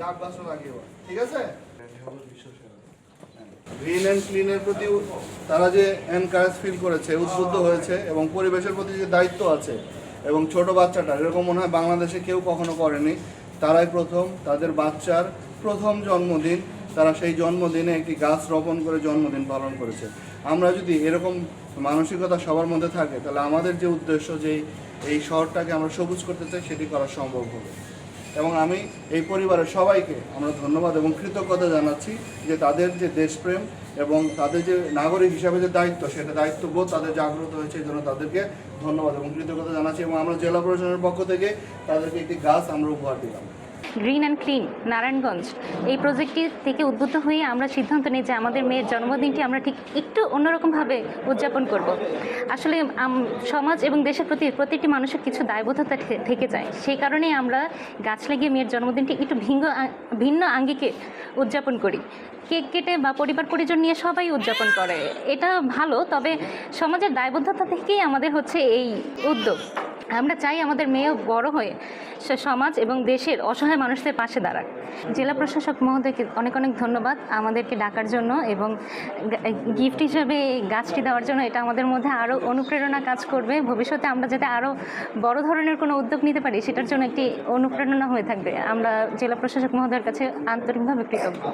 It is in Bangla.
ডাব গাছও ঠিক আছে? গ্রিন অ্যান্ড ক্লিনের প্রতি তারা যে এনকারেজ ফিল করেছে, উদ্বুদ্ধ হয়েছে এবং পরিবেশের প্রতি যে দায়িত্ব আছে এবং ছোট বাচ্চাটা, এরকম মনে হয় বাংলাদেশে কেউ কখনো করেনি, তারাই প্রথম, তাদের বাচ্চার প্রথম জন্মদিন, তারা সেই জন্মদিনে একটি গাছ রোপণ করে জন্মদিন পালন করেছে। আমরা যদি এরকম মানসিকতা সবার মধ্যে থাকে, তাহলে আমাদের যে উদ্দেশ্য যে এই শহরটাকে আমরা সবুজ করতে চাই, সেটি করা সম্ভব হবে। এবং আমি এই পরিবারের সবাইকে আমরা ধন্যবাদ এবং কৃতজ্ঞতা জানাচ্ছি যে তাদের যে দেশপ্রেম এবং তাদের যে নাগরিক হিসাবে যে দায়িত্ব, সেটা দায়িত্ববোধ তাদের জাগ্রত হয়েছে, এই জন্য তাদেরকে ধন্যবাদ এবং কৃতজ্ঞতা জানাচ্ছি এবং আমরা জেলা প্রশাসনের পক্ষ থেকে তাদেরকে একটি গাছ আমরা উপহার দিলাম। Green and clean, Narayanganj. এই প্রজেক্টটি থেকে উদ্বুদ্ধ হয়ে আমরা সিদ্ধান্ত নিই যে আমাদের মেয়ের জন্মদিনটি আমরা ঠিক একটু অন্যরকমভাবে উদযাপন করব। আসলে সমাজ এবং দেশের প্রতি প্রতিটি মানুষের কিছু দায়বদ্ধতা থেকে যায়। সেই কারণেই আমরা গাছ লাগিয়ে মেয়ের জন্মদিনটি একটু আ- ভিন্ন আঙ্গিকে উদযাপন করি। কেক কেটে বা পরিবার পরিজন নিয়ে সবাই উদযাপন করে। এটা ভালো, তবে সমাজের দায়বদ্ধতা থেকেই আমাদের হচ্ছে এই উদ্যোগ। আমরা চাই আমাদের মেয়েও বড় হয়ে সে সমাজ এবং দেশের অসহায় মানুষদের পাশে দাঁড়াক। জেলা প্রশাসক মহোদয়কে অনেক অনেক ধন্যবাদ আমাদেরকে ডাকার জন্য এবং গিফট হিসেবে এই গাছটি দেওয়ার জন্য। এটা আমাদের মধ্যে আরও অনুপ্রেরণা কাজ করবে। ভবিষ্যতে আমরা যাতে আরও বড় ধরনের কোনো উদ্যোগ নিতে পারি, সেটার জন্য একটি অনুপ্রেরণা হয়ে থাকবে। আমরা জেলা প্রশাসক মহোদয়ের কাছে আন্তরিকভাবে কৃতজ্ঞ।